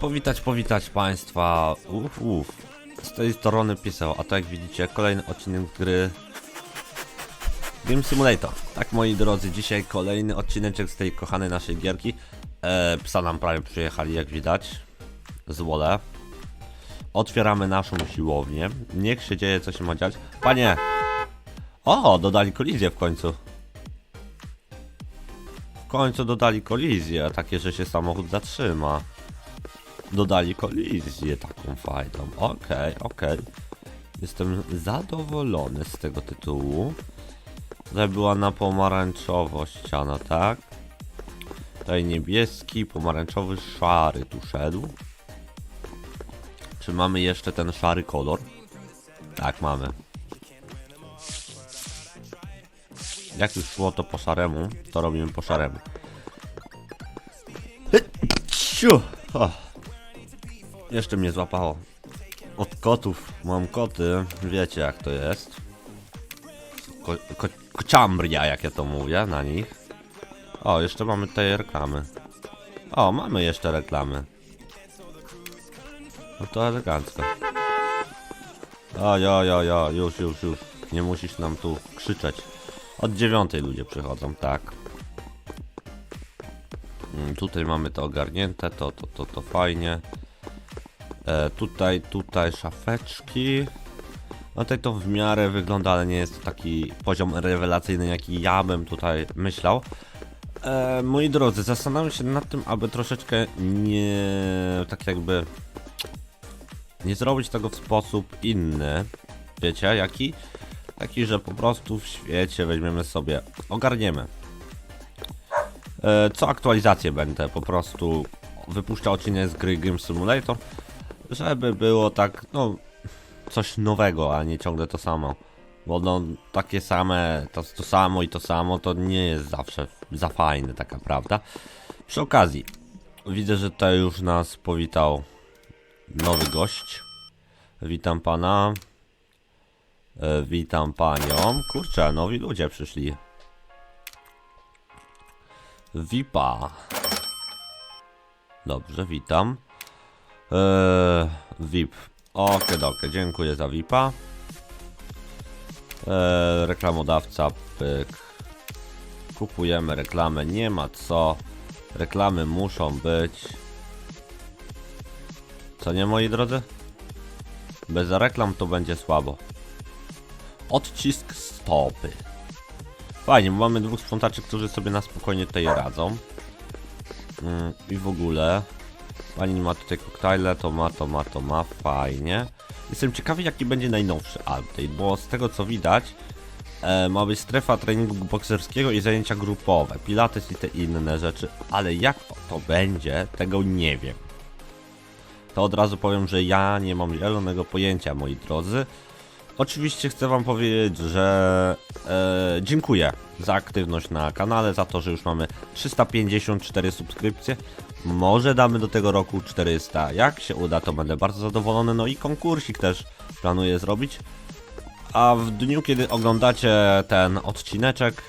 powitać, powitać Państwa. Uf, uf. Z tej strony pisał, a to jak widzicie, kolejny odcinek gry Game Simulator. Tak, moi drodzy, dzisiaj kolejny odcineczek z tej kochanej naszej gierki. E, psa nam prawie przyjechali, jak widać, z Wole. Otwieramy naszą siłownię. Niech się dzieje, co się ma dziać. Panie! O, dodali kolizję w końcu. W końcu dodali kolizję, takie, że się samochód zatrzyma. Dodali kolizję taką fajną. Okej, okej. Jestem zadowolony z tego tytułu. Tutaj była na pomarańczowo ściana, tak? Tutaj niebieski, pomarańczowy, szary tu szedł. Czy mamy jeszcze ten szary kolor? Tak, mamy. Jak już szło to po szaremu, to robimy po szaremu. Ciu! O. Jeszcze mnie złapało. Od kotów mam koty, wiecie jak to jest. Ko ko kociambria, jak ja to mówię na nich. O, jeszcze mamy tutaj reklamy. O, mamy jeszcze reklamy. No to elegancko. O, jo, jo, jo, już, już, już. Nie musisz nam tu krzyczeć. Od dziewiątej ludzie przychodzą, tak. Mm, Tutaj mamy to ogarnięte, to, to, to, to fajnie. E, tutaj, tutaj szafeczki. No tutaj to w miarę wygląda, ale nie jest to taki poziom rewelacyjny, jaki ja bym tutaj myślał. E, moi drodzy, zastanawiam się nad tym, aby troszeczkę nie... tak jakby... nie zrobić tego w sposób inny. Wiecie, jaki? Taki, że po prostu w świecie weźmiemy sobie, ogarniemy. E, co aktualizację będę po prostu wypuszczał odcinek z gry Game Simulator, żeby było tak, no, coś nowego, a nie ciągle to samo. Bo no, takie same, to, to samo i to samo, to nie jest zawsze za fajne, taka prawda. Przy okazji, widzę, że tutaj już nas powitał nowy gość. Witam pana. E, witam panią. Kurczę, nowi ludzie przyszli. VIPa. Dobrze, witam. Eee, VIP. Oke, doke, dziękuję za VIPa. Eee, reklamodawca, pyk. Kupujemy reklamę, nie ma co. Reklamy muszą być. Co nie, moi drodzy? Bez reklam to będzie słabo. Odcisk stopy. Fajnie, mamy dwóch sprzątaczy, którzy sobie na spokojnie tutaj radzą. Mm, I w ogóle. Pani ma tutaj koktajle, to ma, to ma, to ma, fajnie. Jestem ciekawy, jaki będzie najnowszy update, bo z tego co widać, e, ma być strefa treningu bokserskiego i zajęcia grupowe, pilates i te inne rzeczy, ale jak to będzie, tego nie wiem. To od razu powiem, że ja nie mam zielonego pojęcia, moi drodzy. Oczywiście chcę wam powiedzieć, że e, dziękuję za aktywność na kanale, za to, że już mamy 354 subskrypcje. Może damy do tego roku 400. Jak się uda, to będę bardzo zadowolony. No i konkursik też planuję zrobić. A w dniu, kiedy oglądacie ten odcineczek,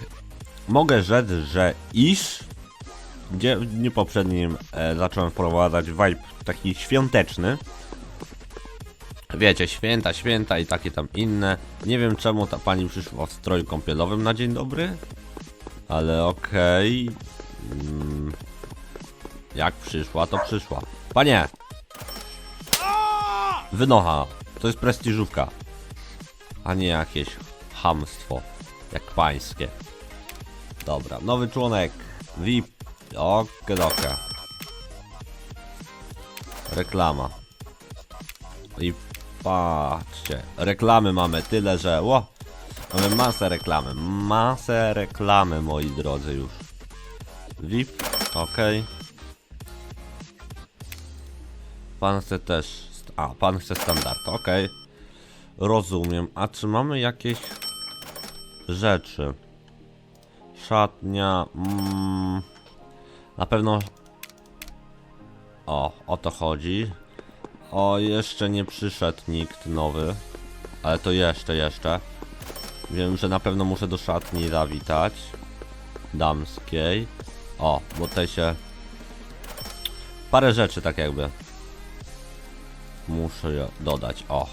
mogę rzec, że iż gdzie w dniu poprzednim e, zacząłem wprowadzać vibe taki świąteczny. Wiecie, święta, święta i takie tam inne. Nie wiem czemu ta pani przyszła w stroju kąpielowym na dzień dobry. Ale okej. Mm, jak przyszła, to przyszła. Panie! Wynocha. To jest prestiżówka. A nie jakieś hamstwo. Jak pańskie. Dobra, nowy członek. VIP. Oke doke. Reklama. I patrzcie, reklamy mamy tyle, że ło, mamy masę reklamy, masę reklamy moi drodzy już. VIP, ok. Pan chce też, a pan chce standard, ok. Rozumiem, a czy mamy jakieś rzeczy? Szatnia, mm, na pewno... O, o to chodzi. O, jeszcze nie przyszedł nikt nowy. Ale to jeszcze, jeszcze. Wiem, że na pewno muszę do szatni zawitać. Damskiej. O, bo tutaj się... Parę rzeczy tak jakby. Muszę dodać. O.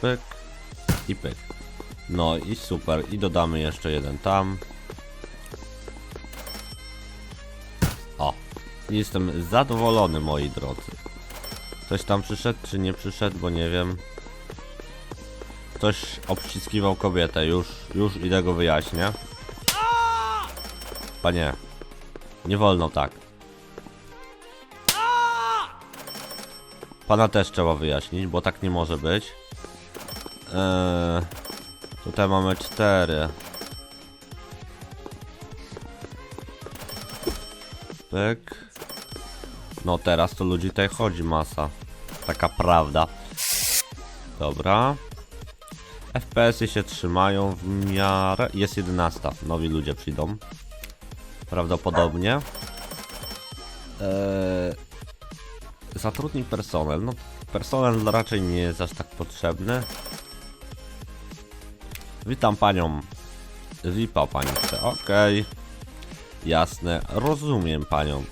Pyk i pyk. No i super. I dodamy jeszcze jeden tam. O. Jestem zadowolony, moi drodzy. Ktoś tam przyszedł, czy nie przyszedł, bo nie wiem. Ktoś obściskiwał kobietę, już, już idę go wyjaśnię. Panie, nie wolno tak. Pana też trzeba wyjaśnić, bo tak nie może być. Eee, tutaj mamy cztery. Pyk. No teraz to ludzi tutaj chodzi masa. Taka prawda. Dobra. FPS-y się trzymają w miarę. Jest 11. Nowi ludzie przyjdą. Prawdopodobnie. Eee, zatrudnij personel. No, personel raczej nie jest aż tak potrzebny. Witam panią. Wipa pani chce. Okej. Jasne. Rozumiem panią.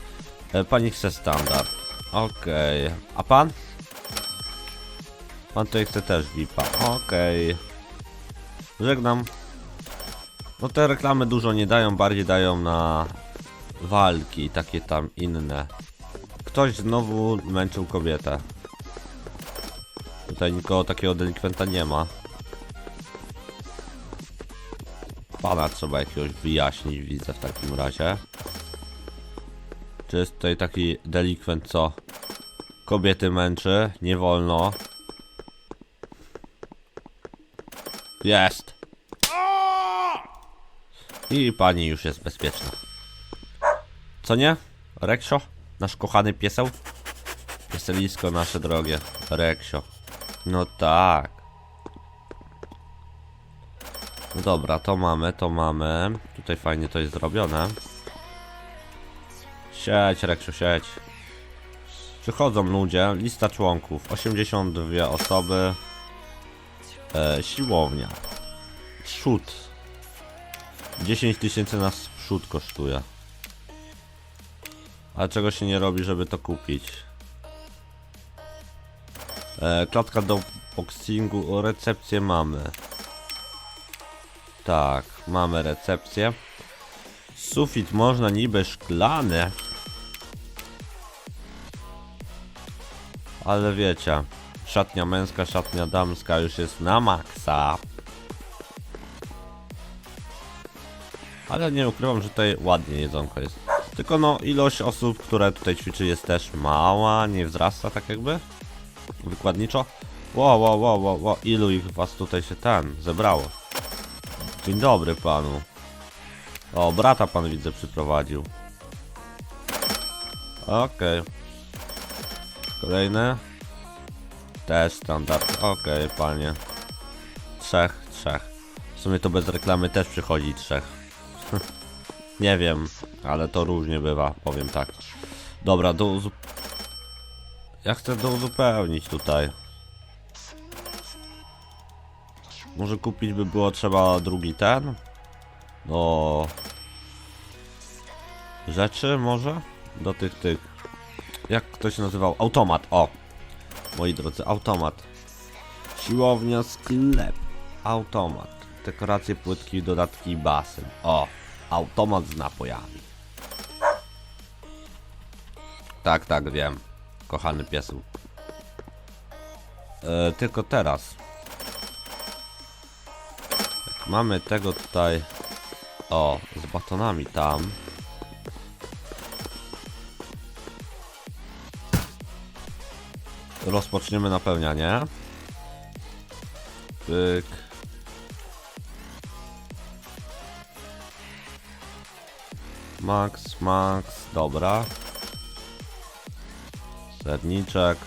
E, pani chce standard. Okej. A pan? Pan tutaj chce też VIPa. Okej. Żegnam. No te reklamy dużo nie dają, bardziej dają na walki takie tam inne. Ktoś znowu męczył kobietę. Tutaj nikogo takiego delikwenta nie ma. Pana trzeba jakiegoś wyjaśnić, widzę w takim razie. Czy jest tutaj taki delikwent, co kobiety męczy? Nie wolno. Jest. I pani już jest bezpieczna. Co nie? Reksio? Nasz kochany pieseł? Pieselisko nasze drogie. Reksio. No tak. No dobra, to mamy, to mamy. Tutaj fajnie to jest zrobione. Sieć, Reksio, sieć. Przychodzą ludzie, lista członków. 82 osoby. E, siłownia. Przód. 10 tysięcy nas przód kosztuje. Ale czego się nie robi, żeby to kupić? E, klatka do boxingu, recepcję mamy. Tak, mamy recepcję. Sufit można niby szklany. Ale wiecie, szatnia męska, szatnia damska już jest na maksa. Ale nie ukrywam, że tutaj ładnie jedzonko jest. Tylko no, ilość osób, które tutaj ćwiczy jest też mała, nie wzrasta tak jakby. Wykładniczo. Wow, wow, wow, wow, wow. ilu ich was tutaj się ten zebrało. Dzień dobry panu. O, brata pan widzę przyprowadził. Okej. Kolejne. Też standard. Okej, panie. Trzech, trzech. W sumie to bez reklamy też przychodzi trzech. Nie wiem, ale to różnie bywa, powiem tak. Dobra, do uzu... Ja chcę do uzupełnić tutaj. Może kupić by było trzeba drugi ten? Do... Rzeczy może? Do tych, tych... Jak to się nazywał? Automat, o! Moi drodzy, automat. Siłownia, sklep. Automat. Dekoracje, płytki, dodatki, basen. O! Automat z napojami. Tak, tak, wiem. Kochany piesł. E, tylko teraz. Jak mamy tego tutaj... O, z batonami tam. Rozpoczniemy napełnianie. Pyk. Max, max, dobra. Serniczek.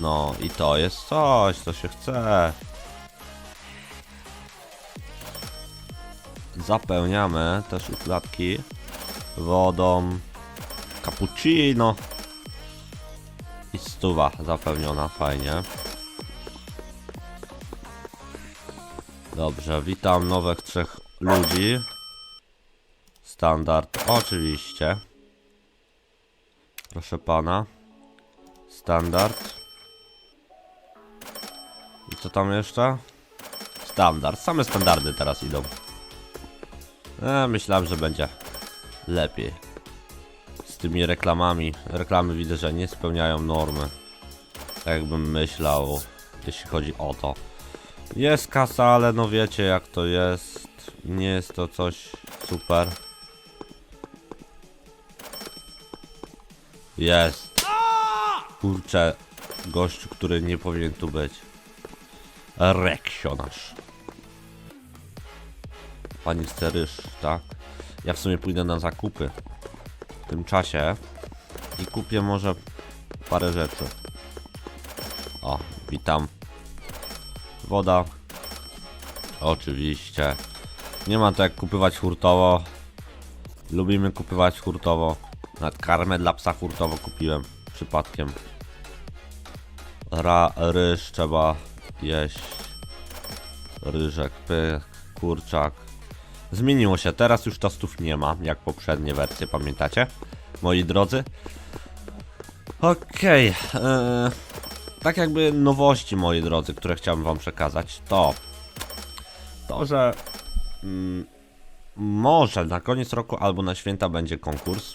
No i to jest coś, co się chce. Zapełniamy te szufladki wodą. Cappuccino. I stuwa zapełniona, fajnie. Dobrze, witam nowych trzech ludzi. Standard, oczywiście. Proszę pana. Standard. I co tam jeszcze? Standard. Same standardy teraz idą. E, myślałem, że będzie lepiej. Z tymi reklamami. Reklamy widzę, że nie spełniają normy. Tak jakbym myślał, jeśli chodzi o to. Jest kasa, ale no wiecie jak to jest. Nie jest to coś super. Jest. Kurczę, gościu, który nie powinien tu być. Reksionasz. Pani ryż, tak? Ja w sumie pójdę na zakupy. W tym czasie. I kupię może parę rzeczy. O, witam. Woda. Oczywiście. Nie ma to jak kupywać hurtowo. Lubimy kupywać hurtowo. Nawet karmę dla psa hurtowo kupiłem. Przypadkiem. Ra, ryż trzeba jeść. Ryżek, pyk, kurczak. Zmieniło się, teraz już tostów nie ma, jak poprzednie wersje, pamiętacie? Moi drodzy. Okej. eee, tak jakby nowości, moi drodzy, które chciałbym wam przekazać, to to, że mm, może na koniec roku albo na święta będzie konkurs.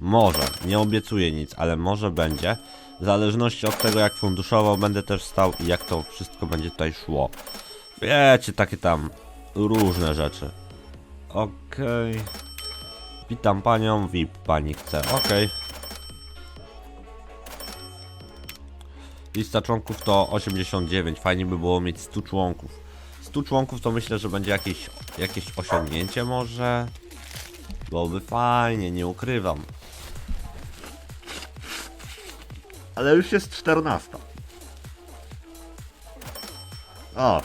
Może, nie obiecuję nic, ale może będzie. W zależności od tego, jak funduszowo będę też stał i jak to wszystko będzie tutaj szło. Wiecie, takie tam różne rzeczy. Okej. Witam panią, VIP pani chce. Okej. Lista członków to 89. Fajnie by było mieć 100 członków. 100 członków to myślę, że będzie jakieś, jakieś osiągnięcie może. Byłoby fajnie, nie ukrywam. Ale już jest 14. O!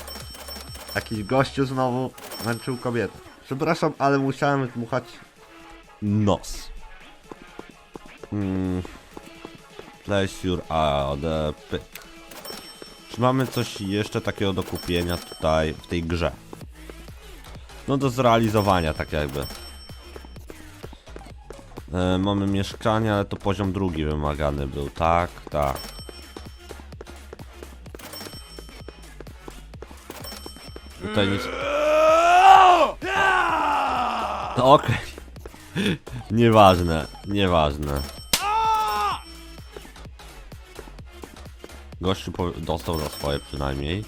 Jakiś gościu znowu męczył kobietę. Przepraszam, ale musiałem dmuchać. Nos. Mm. Place your other pick. Czy mamy coś jeszcze takiego do kupienia tutaj w tej grze? No do zrealizowania tak jakby. E, mamy mieszkanie, ale to poziom drugi wymagany był. Tak, tak. Tutaj nic... Okej. Nieważne, nieważne. Gościu dostał za swoje przynajmniej.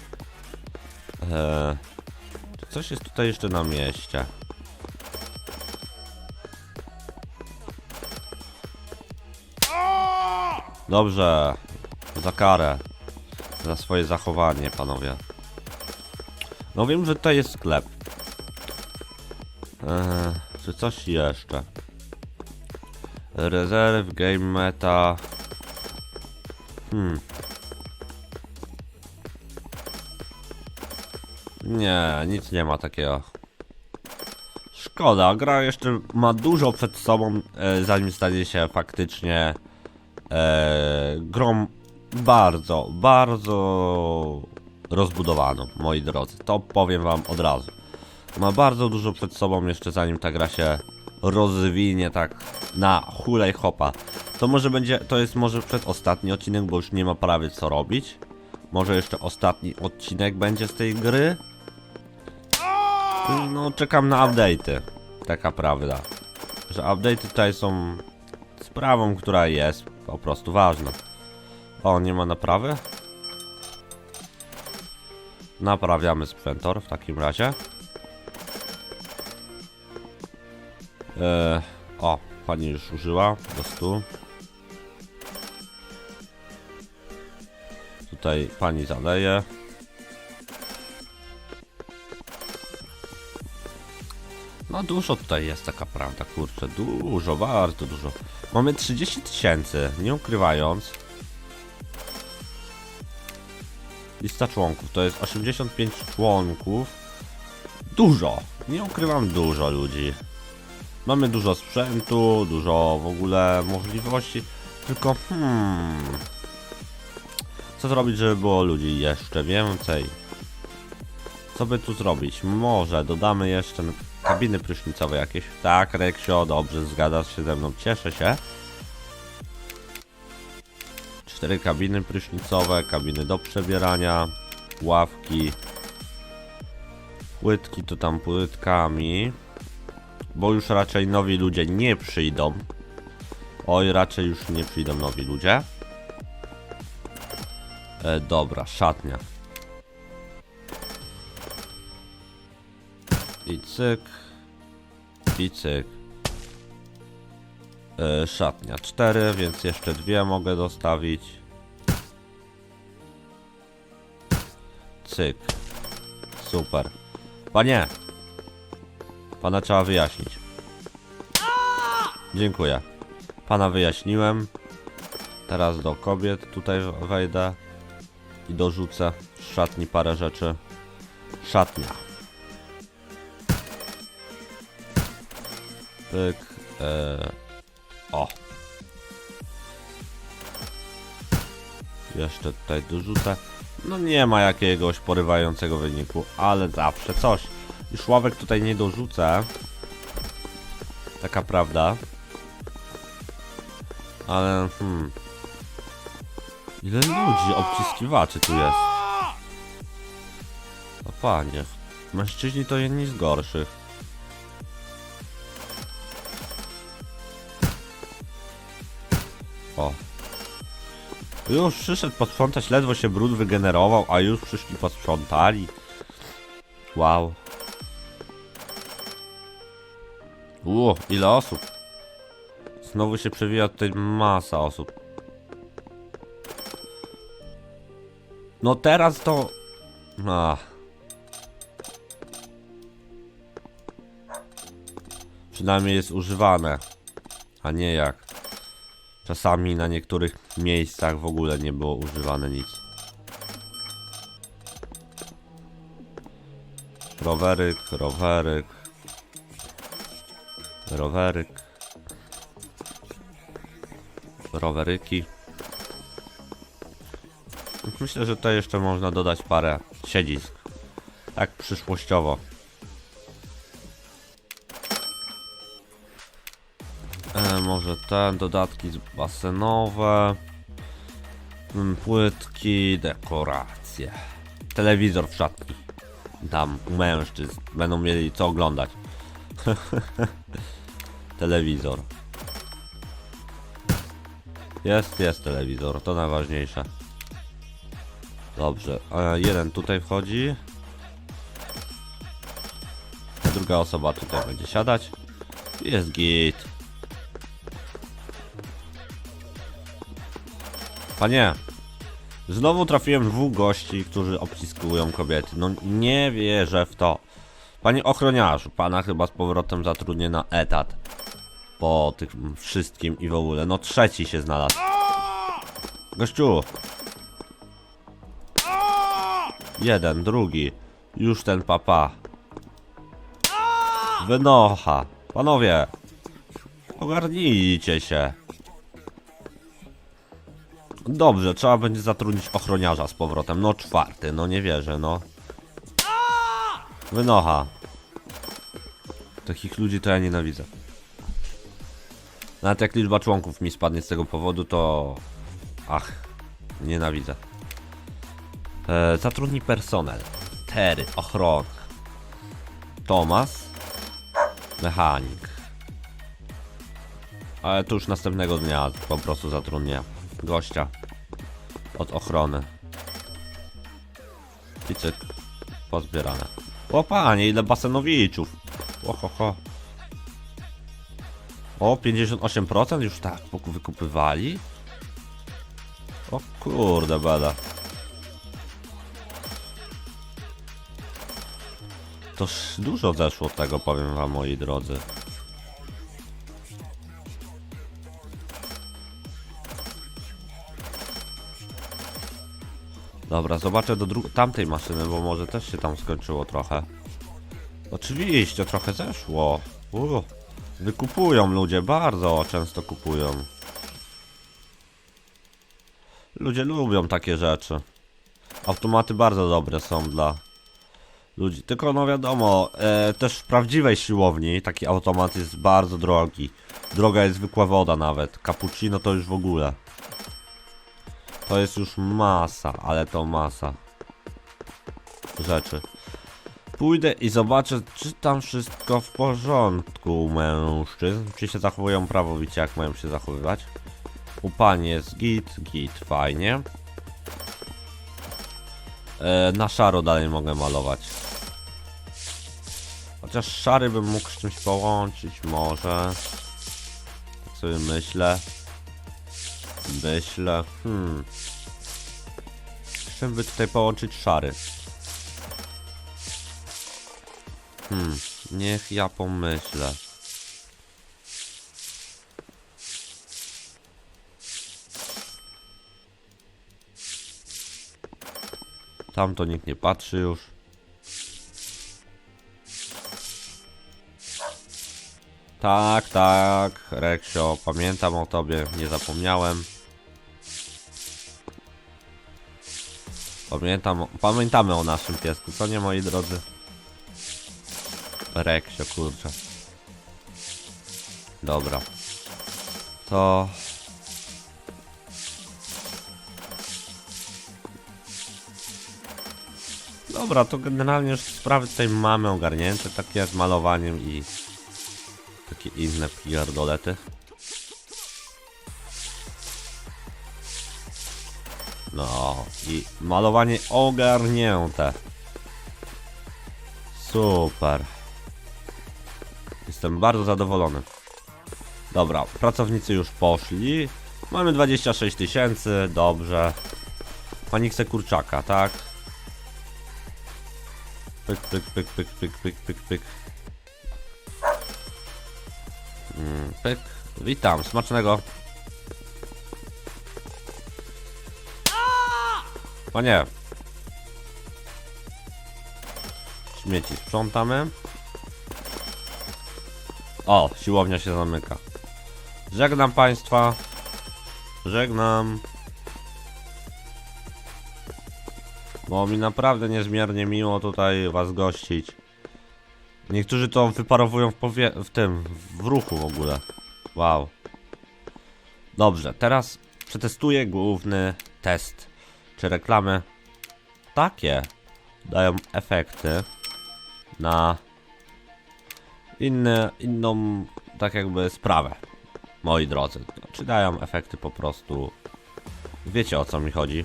Eee, coś jest tutaj jeszcze na mieście? Dobrze. Za karę. Za swoje zachowanie, panowie. No wiem, że tutaj jest sklep. Eee, czy coś jeszcze? Rezerw, game meta. Hmm. Nie, nic nie ma takiego. Szkoda, gra jeszcze ma dużo przed sobą, e, zanim stanie się faktycznie e, grą bardzo, bardzo rozbudowaną, moi drodzy. To powiem wam od razu. Ma bardzo dużo przed sobą jeszcze zanim ta gra się rozwinie tak na hulaj hopa. To może będzie, to jest może przedostatni odcinek, bo już nie ma prawie co robić. Może jeszcze ostatni odcinek będzie z tej gry. No, czekam na update'y. Taka prawda. Że update'y tutaj są sprawą, która jest po prostu ważna. O, nie ma naprawy? Naprawiamy sprzętor w takim razie. Eee, o, pani już użyła do 100. Tutaj pani zaleje. No dużo tutaj jest taka prawda, kurczę, dużo, bardzo dużo. Mamy 30 tysięcy, nie ukrywając. Lista członków, to jest 85 członków. Dużo, nie ukrywam dużo ludzi. Mamy dużo sprzętu, dużo w ogóle możliwości, tylko hmm... Co zrobić, żeby było ludzi jeszcze więcej? Co by tu zrobić? Może dodamy jeszcze kabiny prysznicowe jakieś. Tak, Reksio, dobrze, zgadzasz się ze mną, cieszę się. Cztery kabiny prysznicowe, kabiny do przebierania, ławki. Płytki to tam płytkami. Bo już raczej nowi ludzie nie przyjdą. Oj, raczej już nie przyjdą nowi ludzie. E, dobra, szatnia. I cyk. I cyk. E, szatnia 4, więc jeszcze dwie mogę dostawić. Cyk. Super. Panie! Pana trzeba wyjaśnić. Dziękuję. Pana wyjaśniłem. Teraz do kobiet tutaj wejdę i dorzucę z szatni parę rzeczy. Szatnia. Pyk. E, o. Jeszcze tutaj dorzucę. No nie ma jakiegoś porywającego wyniku, ale zawsze coś. Już ławek tutaj nie dorzucę. Taka prawda. Ale hmm. Ile ludzi obciskiwaczy tu jest? O panie. Mężczyźni to jedni z gorszych. O. Już przyszedł posprzątać, ledwo się brud wygenerował, a już przyszli posprzątali. Wow. Ło, ile osób. Znowu się przewija tutaj masa osób. No teraz to... Ach. Przynajmniej jest używane. A nie jak. Czasami na niektórych miejscach w ogóle nie było używane nic. Roweryk, roweryk. Roweryk. Roweryki. Myślę, że tutaj jeszcze można dodać parę siedzisk. Tak przyszłościowo. E, może te dodatki basenowe. mm, Płytki, dekoracje. Telewizor w szatni. Tam u mężczyzn. Będą mieli co oglądać. Telewizor. Jest, jest telewizor, to najważniejsze. Dobrze, e, jeden tutaj wchodzi. Druga osoba tutaj będzie siadać. Jest git. Panie, znowu trafiłem dwóch gości, którzy obciskują kobiety. No nie wierzę w to. Panie ochroniarzu, pana chyba z powrotem zatrudnię na etat. Po tym wszystkim i w ogóle. No trzeci się znalazł. Gościu. Jeden, drugi. Już ten papa. Wynocha. Panowie. Ogarnijcie się. Dobrze, trzeba będzie zatrudnić ochroniarza z powrotem. No czwarty, no nie wierzę, no. Wynocha. Takich ludzi to ja nienawidzę. Nawet jak liczba członków mi spadnie z tego powodu, to... Ach, nienawidzę. E, zatrudnij personel. Terry, ochrona. Tomas. Mechanik. Ale to już następnego dnia po prostu zatrudnię gościa od ochrony. I. Pozbierane. O panie, ile basenowiczów. Oho, ho. O, 58% już tak wykupywali? O kurde bela. Toż dużo zeszło tego, powiem wam moi drodzy. Dobra, zobaczę do tamtej maszyny, bo może też się tam skończyło trochę. Oczywiście, trochę zeszło. U, wykupują ludzie, bardzo często kupują. Ludzie lubią takie rzeczy. Automaty bardzo dobre są dla ludzi. Tylko no wiadomo, e, też w prawdziwej siłowni taki automat jest bardzo drogi. Droga jest zwykła woda nawet. Cappuccino to już w ogóle. To jest już masa, ale to masa rzeczy. Pójdę i zobaczę, czy tam wszystko w porządku u mężczyzn. Czy się zachowują prawowicie, jak mają się zachowywać. U pani jest git, git, fajnie. E, na szaro dalej mogę malować. Chociaż szary bym mógł z czymś połączyć, może. Tak sobie myślę. Myślę. Hmm. Z czym by tutaj połączyć szary? Hmm. Niech ja pomyślę. Tam to nikt nie patrzy już. Tak, tak, Reksio, pamiętam o tobie, nie zapomniałem. Pamiętam, pamiętamy o naszym piesku, co nie moi drodzy? Reksio, kurczę. Dobra. To... Dobra, to generalnie już sprawy tutaj mamy ogarnięte, takie z malowaniem i takie inne pierdolety. No i malowanie ogarnięte. Super. Jestem bardzo zadowolony. Dobra, pracownicy już poszli. Mamy 26 tysięcy, dobrze. Panikse kurczaka, tak? Pyk, pyk, pyk, pyk, pyk, pyk, pyk, pyk. Mm, pyk. Witam, smacznego. O nie. Śmieci sprzątamy. O, siłownia się zamyka. Żegnam państwa. Żegnam. Bo mi naprawdę niezmiernie miło tutaj was gościć. Niektórzy to wyparowują w, powie w tym, w ruchu w ogóle. Wow. Dobrze, teraz przetestuję główny test. Czy reklamy takie dają efekty na inne, inną, tak jakby sprawę, moi drodzy. Czy dają efekty po prostu, wiecie o co mi chodzi.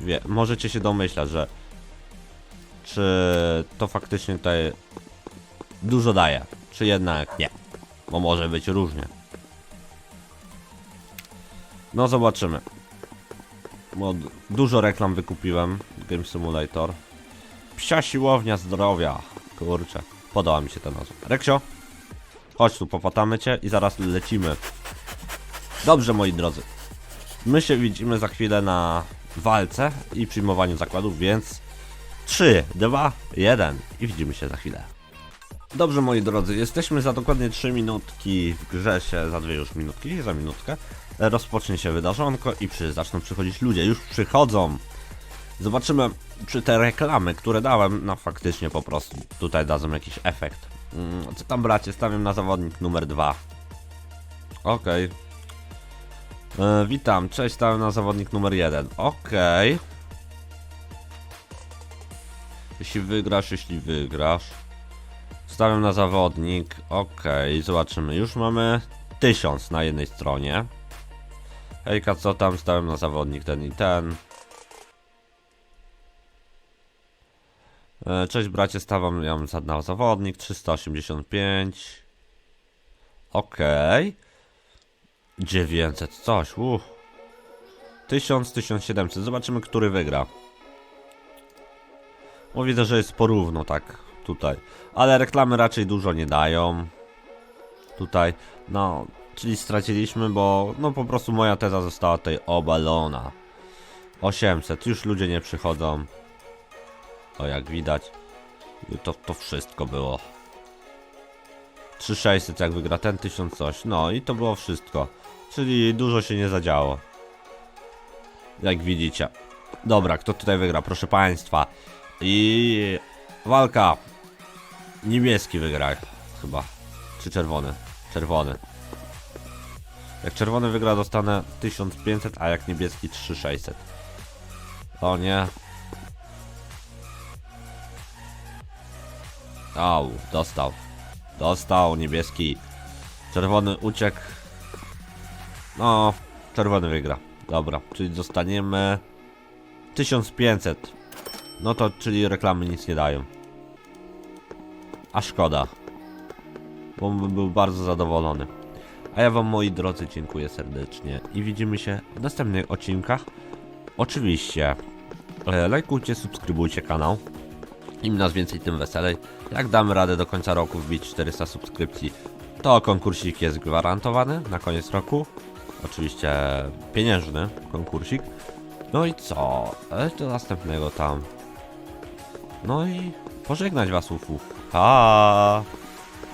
Wie, możecie się domyślać, że czy to faktycznie tutaj dużo daje, czy jednak nie. Bo może być różnie. No zobaczymy. Bo dużo reklam wykupiłem. Game Simulator. Psia siłownia zdrowia. Kurczę. Podoba mi się ta nazwa. Reksio. Chodź tu, popatamy cię i zaraz lecimy. Dobrze, moi drodzy. My się widzimy za chwilę na walce i przyjmowaniu zakładów, więc 3, 2, 1 i widzimy się za chwilę. Dobrze, moi drodzy, jesteśmy za dokładnie 3 minutki w grze się, za dwie już minutki, za minutkę. Rozpocznie się wydarzonko i przy, zaczną przychodzić ludzie. Już przychodzą. Zobaczymy, czy te reklamy, które dałem, no faktycznie po prostu tutaj dadzą jakiś efekt. Mm, Co tam bracie, stawiam na zawodnik numer 2. Okej. E, witam, cześć, stałem na zawodnik numer 1. Okej. Jeśli wygrasz, jeśli wygrasz. Stawiam na zawodnik. Okej, zobaczymy. Już mamy 1000 na jednej stronie. Hejka, co tam? Stałem na zawodnik ten i ten. E, Cześć bracie, stawiam ja na zawodnik 385. Okej. 900 coś, uff. 1000, 1700. Zobaczymy, który wygra. Bo widzę, że jest porówno tak tutaj. Ale reklamy raczej dużo nie dają. Tutaj, no, czyli straciliśmy, bo no po prostu moja teza została tutaj obalona. 800, już ludzie nie przychodzą. O, jak widać, to, to wszystko było. 3600 jak wygra ten 1000 coś. No i to było wszystko. Czyli dużo się nie zadziało. Jak widzicie. Dobra, kto tutaj wygra? Proszę Państwa. I Walka. Niebieski wygra chyba. Czy czerwony? Czerwony. Jak czerwony wygra dostanę 1500, a jak niebieski 3600. O nie. Au, dostał. Dostał niebieski. Czerwony uciekł. No, czerwony wygra. Dobra, czyli dostaniemy 1500. No to, czyli reklamy nic nie dają. A szkoda. Bo bym był bardzo zadowolony. A ja wam moi drodzy dziękuję serdecznie i widzimy się w następnych odcinkach. Oczywiście e, lajkujcie, subskrybujcie kanał. Im nas więcej, tym weselej. Jak damy radę do końca roku wbić 400 subskrypcji, to konkursik jest gwarantowany na koniec roku. Oczywiście pieniężny konkursik. No i co? E, Do następnego tam. No i pożegnać was ufów. 아.